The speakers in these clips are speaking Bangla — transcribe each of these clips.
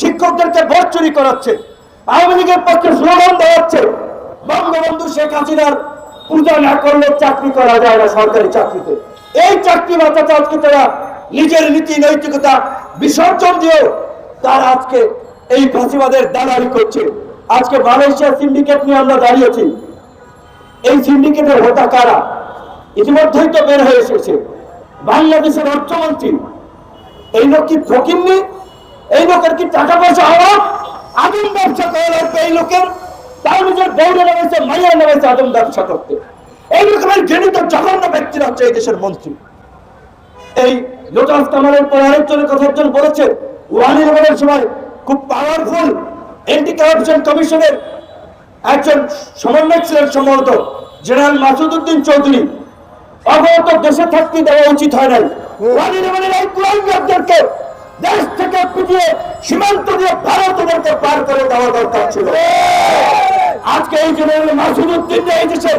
শিক্ষকদেরকে ভোট চুরি করাচ্ছে, আওয়ামী লীগের পক্ষে স্লোগান দেওয়াচ্ছে। বঙ্গবন্ধু শেখ হাসিনার পূজা না করলে চাকরি করা যায় না সরকারি চাকরিতে। এই চাকরি বাঁচাতে আজকে তারা নিজের নীতি, নৈতিকতা বিসর্জন দিয়েও তারা আজকে এই ফাঁসিবাদের দালালি করছে। আজকে মালয়েশিয়া সিন্ডিকেট নিয়ে আমরা দাঁড়িয়েছি এই সিন্ডিকেটের হোতা কারা ইতিমধ্যেই তো বের হয়ে এসেছে। বাংলাদেশের অর্থমন্ত্রী এই লোক কি ফকিননি এই লোকের কি টাকা পয়সা হওয়া আগুন ব্যবসা করা লাগবে এই লোকের। তার নিজের বৌরে নেমেছে মাইয়া নেমেছে আগুন ব্যবসা করতে। এই রকমের ঘৃণিত জঘন্য ব্যক্তিরা হচ্ছে এই দেশের মন্ত্রী। এই লোটাস কামালের পর আরেকজনের কথা একজন বলেছে ওয়ানি লেভেলের সময় খুব পাওয়ারফুল এন্টি কারাপশন কমিশনের একজন সমন্বয়ক ছিলেন সম্ভবত জেনারেল মাসুদ উদ্দিন চৌধুরী। অবহত দেশে থাকতে দেওয়া উচিত হয় নাই। ওয়ানি লেভেলের এই কুলাঙ্গারদেরকে দেশ থেকে পিটিয়ে সীমান্ত দিয়ে ভারতদেরকে পার করে দেওয়া দরকার ছিল। আজকে এই জেনারেল মাসুদ উদ্দিন এই দেশের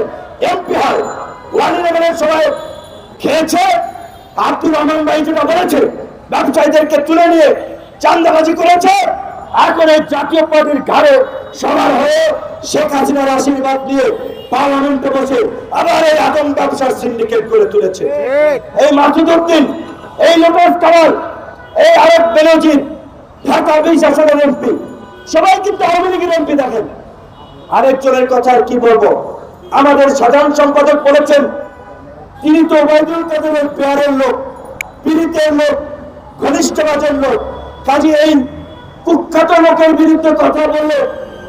এমপি হয় লেভেলের সময় খেয়েছে আব্দুর রহমান ভাই যেটা বলেছে ব্যবসায়ীদেরকে তুলে নিয়ে চান্দাবাজি করেছে এখন এই জাতীয় পার্টির ঘাড়ে সবার হয়ে শেখ হাসিনার আশীর্বাদ নিয়ে পার্লামেন্টে বসে আবার এই আদম ব্যবসার সিন্ডিকেট করে তুলেছে। এই মাসুদ উদ্দিন এই লোটাস কামাল এই আরেক বেনজির, ঢাকা বিশ আসনের এমপি। সবাই কিন্তু আওয়ামী লীগের এমপি দেখেন। আরেকজনের কথা আর কি বলব? আমাদের সাধারণ সম্পাদক বলেছেন, তিনি তো ওবায়দুল কাদেরের পেয়ারের লোক, পীড়িতের লোক, ঘনিষ্ঠবাজের লোক। কাজে এই কুখ্যাত লোকের বিরুদ্ধে কথা বললে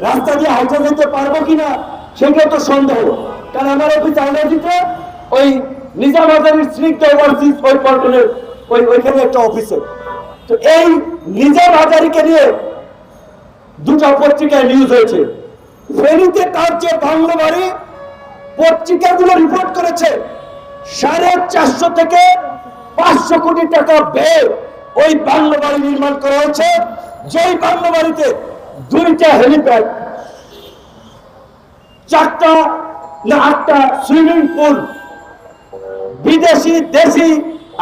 রাস্তা দিয়ে হাইটা যেতে পারব কিনা সেটা তো সন্দেহ। কারণ আমার অফিস দিতে ওই নিজামাবাদের স্নিগ্ধ ওভারসিজ ওই পল্টনের ওই ওইখানে একটা অফিসে তো এই নিজাম হাজারিকে নিয়ে দুটো পত্রিকায় নিউজ হয়েছে। ফেনীতে তার যে বাংলো বাড়ি পত্রিকাগুলো রিপোর্ট করেছে, সাড়ে চারশো থেকে পাঁচশো কোটি টাকা ব্যয় ওই বাংলো বাড়ি নির্মাণ করা হয়েছে। যেই বাংলো বাড়িতে দুইটা হেলিপ্যাড, চারটা না আটটা সুইমিং পুল বিদেশি, দেশি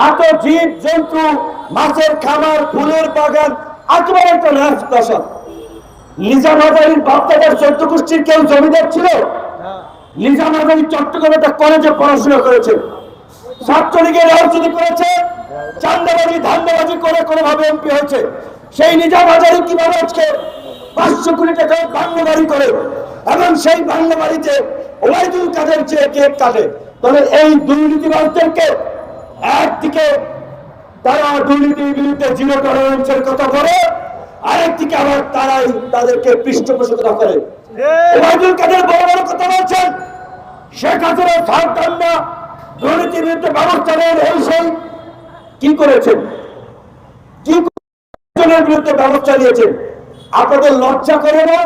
এত জীব, জন্তু মাছের খামার, ফুলের বাগান, একেবারে একটা রাজপ্রাসাদ নিজামাবাড়ির বাপ্তাদের চোদ্দ গোষ্ঠীর কেউ জমিদার ছিল? নিজামাবাড়ি চট্টগ্রামে একটা কলেজে পড়াশোনা করেছে। ছাত্রলীগের রাজনীতি করেছে, চান্দাবাজি, ধান্দাবাজি করে কোনোভাবে এমপি হয়েছে। সেই নিজামাবাড়ি কীভাবে আজকে পাঁচশো কোটি টাকা বাংলা বাড়ি করে? এবং সেই বাংলা বাড়িতে ওবায়দুল কাদের যে কেক কাটে, তাহলে এই দুর্নীতিবাজদেরকে একদিকে তারা দুর্নীতির বিরুদ্ধে জিরো টলারেন্সের কথা বলে আরেকদিকে আবার তারাই তাদেরকে পৃষ্ঠপোষকতা করে। ওবায়দুল কাদের বড় বড় কথা বলছেন শেখ হাসিনা ছাড়তাম দুর্নীতির বিরুদ্ধে ব্যবস্থা নেন এই সেই কি করেছেন? কি জনের বিরুদ্ধে ব্যবস্থা নিয়েছেন। আপনাদের লজ্জা করে না?